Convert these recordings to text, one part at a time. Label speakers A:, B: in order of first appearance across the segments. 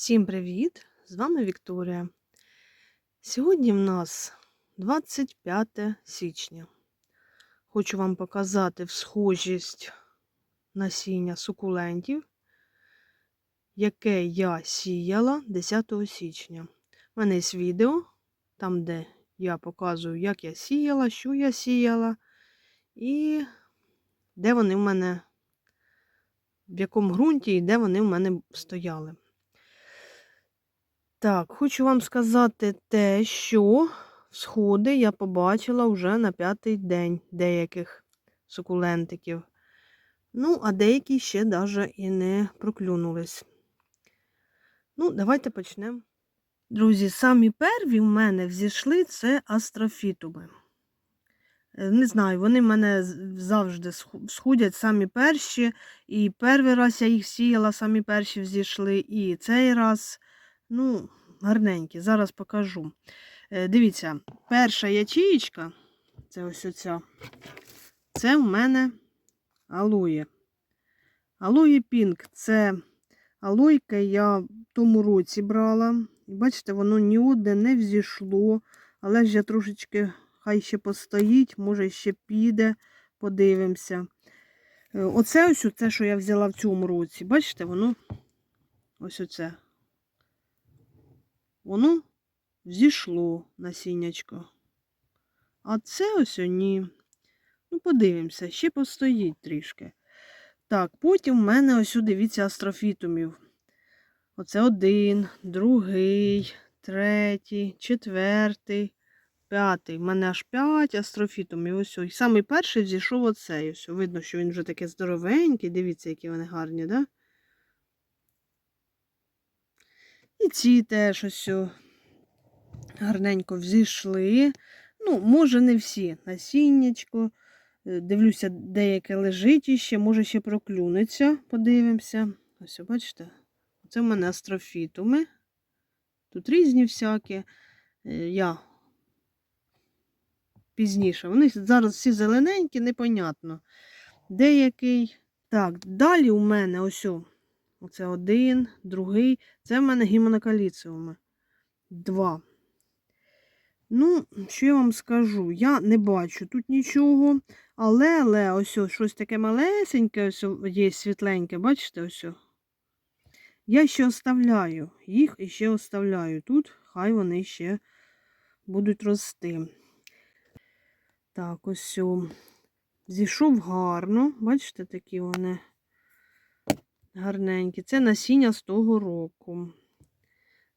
A: Всім привіт! З вами Вікторія. Сьогодні в нас 25 січня. Хочу вам показати всхожість насіння сукулентів, яке я сіяла 10 січня. У мене є відео, там, де я показую, як я сіяла, що я сіяла, і де вони в мене, в якому ґрунті і де вони в мене стояли. Так, хочу вам сказати те, що сходи я побачила вже на п'ятий день деяких сукулентиків. Ну, а деякі ще навіть і не проклюнулись. Ну, давайте почнемо. Друзі, самі перві в мене взійшли це астрофітуми. Е, Не знаю, вони в мене завжди сходять самі перші. І перший раз я їх сіяла, самі перші взійшли, і цей раз. Ну, гарненькі, зараз покажу. Е, Дивіться, перша ячеєчка, це ось оця, це в мене алоє. Алоє пінк це алойка я в тому році брала. І бачите, воно ні одне не взійшло, але я трошечки хай ще постоїть, може ще піде, подивимося. Е, Оце ось те, що я взяла в цьому році. Бачите, воно ось оце воно зійшло насіннячко. А це ось ні. Ну, подивимося, ще постоїть трішки. Так, потім в мене ось, дивіться, астрофітумів. Оце один, другий, третій, четвертий, п'ятий. У мене аж п'ять астрофітумів. Ось. І самий перший зійшов оцей. Ось. Видно, що він вже такий здоровенький. Дивіться, які вони гарні, да? І ці теж ось гарненько взійшли. Ну, може, не всі. Насіннячко. Е, Дивлюся, деяке лежить іще, може ще проклюнеться. Подивимося. Ось, бачите? Це в мене астрофітуми. Тут різні всякі. Е, Я пізніше. Вони зараз всі зелененькі, непонятно. Деякий. Так, далі у мене ось. о, Оце один, другий. Це в мене гімонокаліціуми. Два. Ну, що я вам скажу? Я не бачу тут нічого. Але, але, ось о, щось таке малесеньке, ось є світленьке, бачите, ось. о. Я ще оставляю їх і ще оставляю тут, хай вони ще будуть рости. Так, ось. Зійшов гарно, бачите, такі вони гарненькі. Це насіння з того року.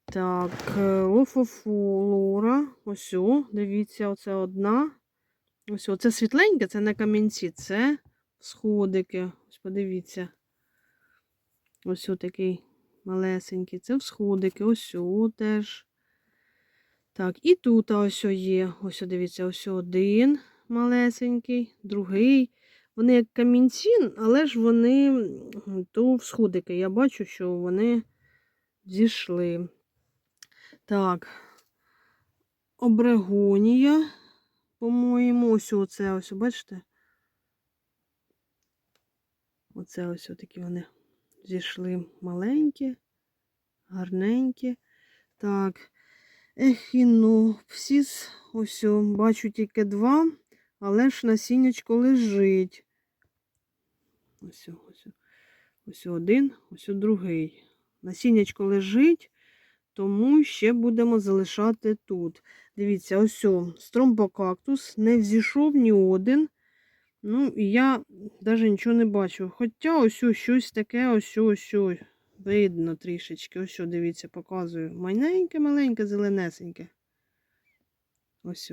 A: Так, е, лофофлора. Ось, дивіться, оце одна. Ось, о, це світленьке, це не камінці, це сходики. Ось подивіться. Ось о, такий малесенький. Це всходики. Ось теж. Так, і тут ось є. Ось дивіться, ось один малесенький, другий. Вони як камінці, але ж вони то всходики. Я бачу, що вони зійшли. Так, обрегонія, по-моєму, ось оце ось, бачите? Оце ось такі вони зійшли маленькі, гарненькі. Так, ехінопсіс, ось, бачу тільки два, але ж насіннячко лежить. Ось, ось, ось один, ось другий. Насіннячко лежить, тому ще будемо залишати тут. Дивіться, ось стромбокактус не взійшов ні один. Ну, і я навіть нічого не бачу. Хоча ось щось таке, ось ось видно трішечки. Ось, дивіться, показую. Маленьке, маленьке, зеленесеньке. Ось.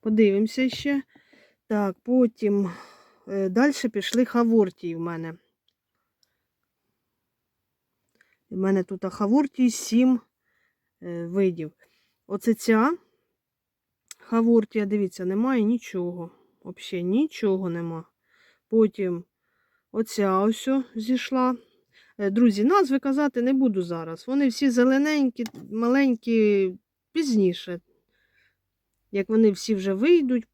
A: Подивимося ще. Так, потім е, далі пішли хавортії в мене. У мене тут хавортії 7 е, видів. Оце ця хавортія, дивіться, немає нічого. Взагалі нічого нема. Потім оця ось зійшла. Е, Друзі, назви казати не буду зараз. Вони всі зелененькі, маленькі, пізніше. Як вони всі вже вийдуть,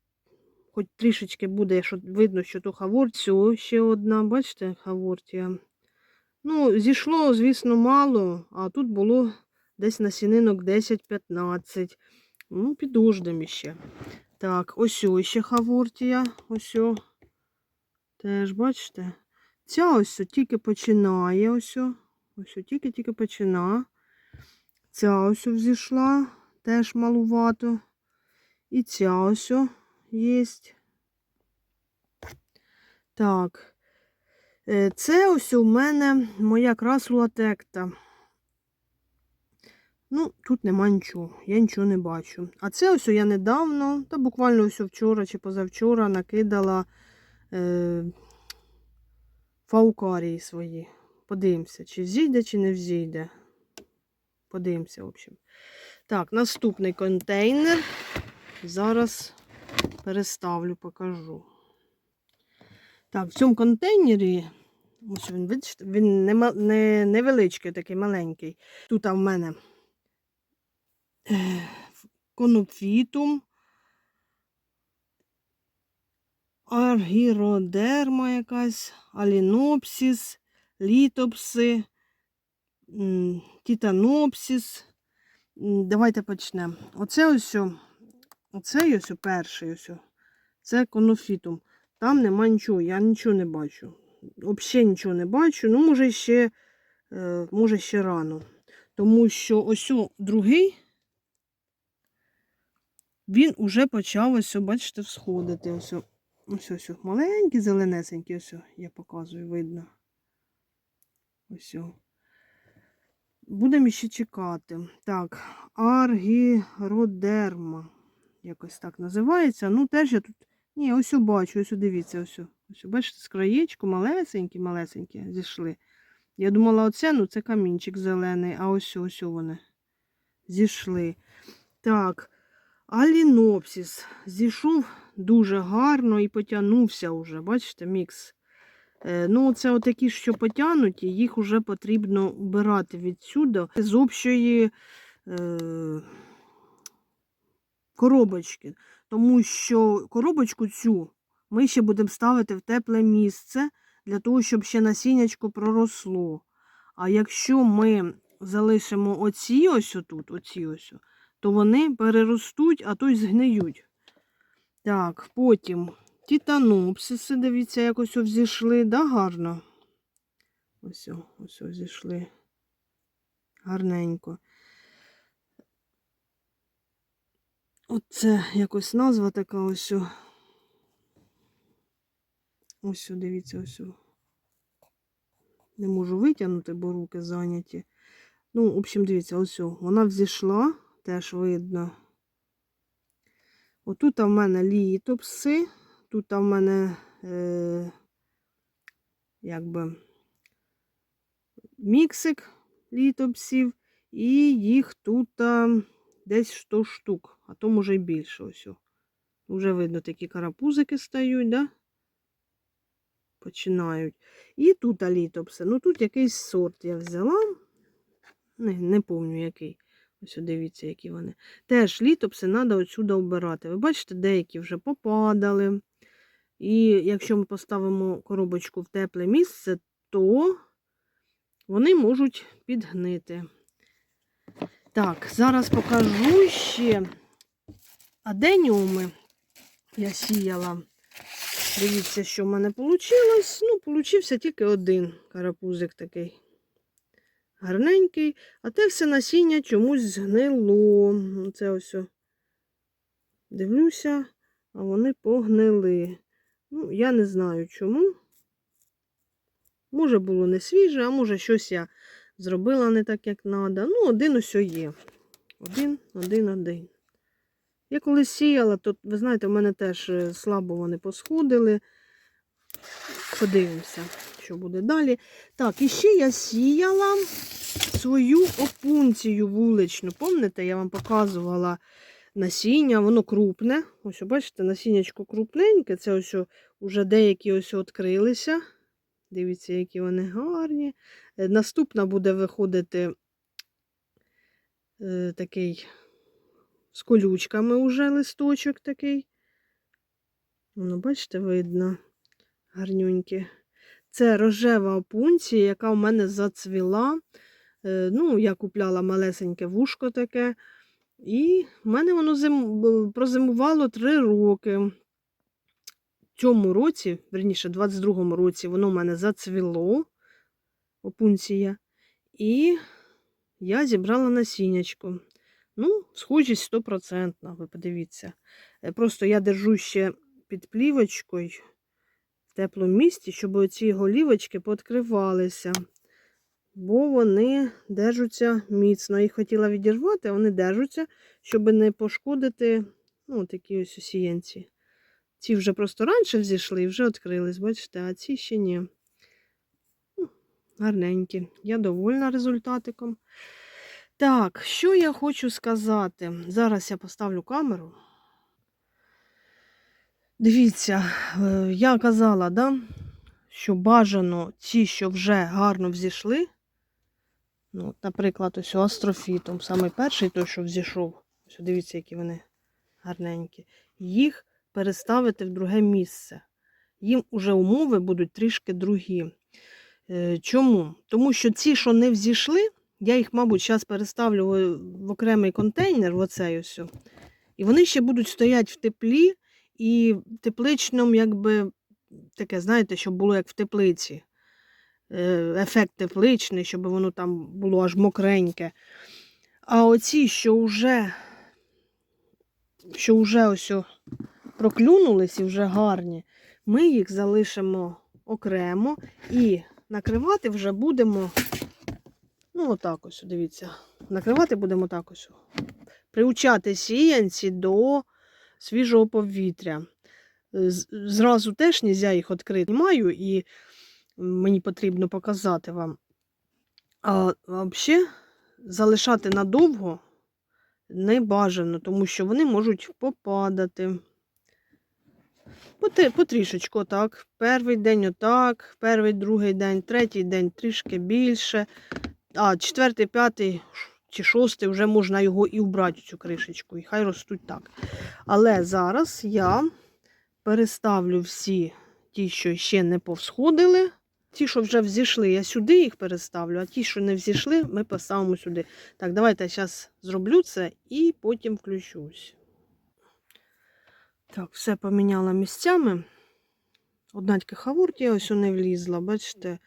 A: хоч трішечки буде, що видно, що то хавортія, ще одна, бачите, хавортія. Ну, зійшло, звісно, мало, а тут було десь насінинок 10-15. Ну, підождемо іще. Так, ось ось ще хавортія. Ось. Теж, бачите? Ця ось тільки починає. Ось. Ось тільки-тільки почина. Ця ось взійшла, теж малувато. І ця ось єсть. Так. Е, Це ось у мене моя красула текта. Ну, тут нема нічого, я нічого не бачу. А це ось я недавно, та буквально ось вчора чи позавчора накидала е, фаукарії свої. Подивимося, чи взійде, чи не взійде. Подивимося, в общем. Так, наступний контейнер. Зараз переставлю, покажу. Так, в цьому контейнері, ось він, бачите, він не, не, невеличкий, такий маленький. Тут в мене е, конопфітум, аргіродерма якась, алінопсіс, літопси, титанопсіс. Давайте почнемо. Оце ось, о- оцей ось перший ось. Це конофітум. Там нема нічого, я нічого не бачу. Взагалі нічого не бачу. Ну, може, ще, е, може, ще рано. Тому що ось другий, він уже почав ось, бачите, всходити. Ось ось ось, маленький, зеленесенький, ось, я показую, видно. Ось. Будемо ще чекати. Так, аргіродерма. Якось так називається. Ну, теж я тут. Ні, ось бачу, ось дивіться, ось. Ось, бачите, з краєчку малесенькі, малесенькі зійшли. Я думала, оце, ну це камінчик зелений, а ось ось вони зійшли. Так, алінопсіс зійшов дуже гарно і потягнувся вже. Бачите, мікс. Е, Ну, це отакі, що потягнуті, їх вже потрібно убирати відсюди з общої е, коробочки. Тому що коробочку цю ми ще будемо ставити в тепле місце для того, щоб ще насіннячко проросло. А якщо ми залишимо оці ось отут, оці ось, то вони переростуть, а то й згниють. Так, потім титанопсиси, дивіться, якось ось зійшли, да, гарно. Ось, ось ось зійшли. Гарненько. Оце якось назва така ось. Ось, о, дивіться, ось. Не можу витягнути, бо руки зайняті. Ну, в общем, дивіться, ось. Вона взійшла, теж видно. Отут в мене літопси, тут в мене е, якби міксик літопсів, і їх тут а, десь 100 штук, а то може й більше. Ось. Уже видно, такі карапузики стають, да? починають. І тут а, літопси. Ну тут якийсь сорт я взяла. Не, не пам'ятаю який. Ось дивіться, які вони. Теж літопси треба отсюди обирати. Ви бачите, деякі вже попадали. І якщо ми поставимо коробочку в тепле місце, то вони можуть підгнити. Так, зараз покажу ще аденіуми я сіяла. Дивіться, що в мене вийшло. Ну, получився тільки один карапузик такий гарненький, а те все насіння чомусь згнило. Це ось дивлюся, а вони погнили. Ну, я не знаю чому. Може, було не свіже, а може, щось я зробила не так, як треба. Ну, один ось є. Один, один, один. Я коли сіяла, то, ви знаєте, в мене теж е, слабо вони посходили. Подивимося, що буде далі. Так, і ще я сіяла свою опунцію вуличну. Пам'ятаєте, я вам показувала насіння, воно крупне. Ось, бачите, насіннячко крупненьке. Це ось вже деякі ось відкрилися. Дивіться, які вони гарні. Е, Наступна буде виходити е, такий з колючками уже листочок такий. Воно, бачите, видно. Гарнюнькі. Це рожева опунція, яка у мене зацвіла. Е, Ну, я купляла малесеньке вушко таке. І в мене воно зим... прозимувало 3 роки. Цьому році, верніше, 22-му році, воно в мене зацвіло, опунція. І я зібрала насіннячко. Ну, схожість стопроцентна, ви подивіться. Е, Просто я держу ще під плівочкою в теплому місці, щоб оці голівочки пооткривалися. Бо вони держаться міцно. Їх хотіла відірвати, а вони держаться, щоб не пошкодити ну, такі ось осіянці. Ці вже просто раніше взійшли і вже відкрились, бачите, а ці ще ні. Ну, Гарненькі. Я довольна результатиком. Так, що я хочу сказати? Зараз я поставлю камеру. Дивіться, е, я казала, да, що бажано ті, що вже гарно взійшли. Ну, наприклад, ось астрофітом, саме перший той, що взійшов. Ось дивіться, які вони гарненькі. Їх переставити в друге місце. Їм уже умови будуть трішки другі. Е, Чому? Тому що ці, що не взійшли, я їх, мабуть, зараз переставлю в- окремий контейнер, в оцей ось. І вони ще будуть стояти в теплі і тепличному, якби таке, знаєте, щоб було як в теплиці. Е, Ефект тепличний, щоб воно там було аж мокреньке. А оці, що вже, що вже ось проклюнулись і вже гарні, ми їх залишимо окремо і накривати вже будемо. Ну, отак ось, дивіться. Накривати будемо так ось. Приучати сіянці до свіжого повітря. Зразу теж не можна їх відкрити. Маю і мені потрібно показати вам. А взагалі залишати надовго не бажано, тому що вони можуть попадати. Потрішечку так. Перший день отак, перший, другий день, третій день трішки більше. А четвертий, п'ятий чи шостий вже можна його і вбрати цю кришечку, і хай ростуть так. Але зараз я переставлю всі ті, що ще не повсходили. Ті, що вже взійшли, я сюди їх переставлю, а ті, що не взійшли, ми поставимо сюди. Так, давайте я зараз зроблю це і потім включусь. Так, все поміняла місцями. Одна тільки хавуртія ось не влізла, бачите,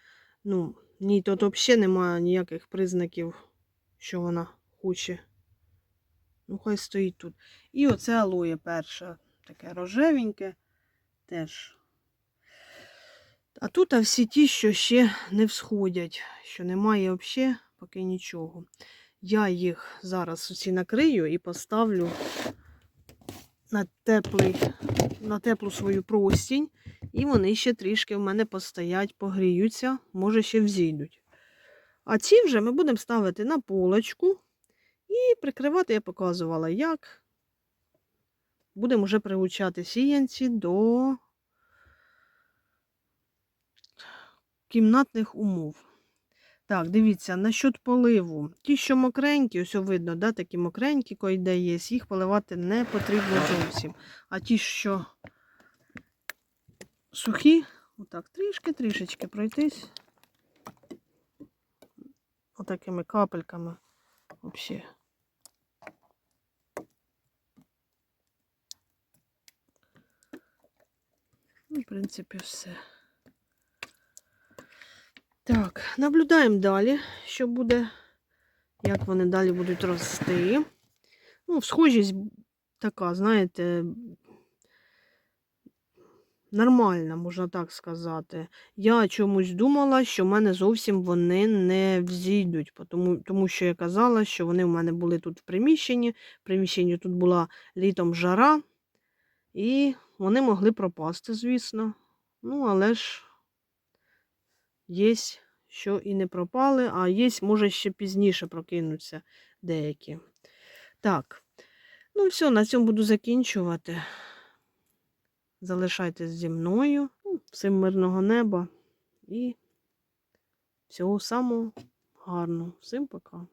A: ну, ні, тут взагалі немає ніяких признаків, що вона хоче. Ну, хай стоїть тут. І оце алоє перше, таке рожевеньке теж. А тут а всі ті, що ще не всходять, що немає взагалі поки нічого. Я їх зараз усі накрию і поставлю на, теплий, на теплу свою простінь. І вони ще трішки в мене постоять, погріються, може ще взійдуть. А ці вже ми будемо ставити на полочку і прикривати, я показувала, як. Будемо вже приучати сіянці до кімнатних умов. Так, дивіться, насчет поливу. Ті, що мокренькі, ось видно, да, такі мокренькі, койде є, їх поливати не потрібно зовсім. А ті, що сухі, отак, трішки-трішечки пройтись. Отакими капельками. Взагалі. Ну, в принципі, все. Так, наблюдаємо далі, що буде, як вони далі будуть рости. Ну, схожість така, знаєте, нормальна, можна так сказати. Я чомусь думала, що в мене зовсім вони не взійдуть, тому, тому що я казала, що вони в мене були тут в приміщенні. В приміщенні тут була літом жара, і вони могли пропасти, звісно. Ну, але ж є, що і не пропали, а є, може, ще пізніше прокинуться деякі. Так, ну все, на цьому буду закінчувати. Залишайтесь зі мною. Ну, Всім мирного неба і всього самого гарного. Всім пока.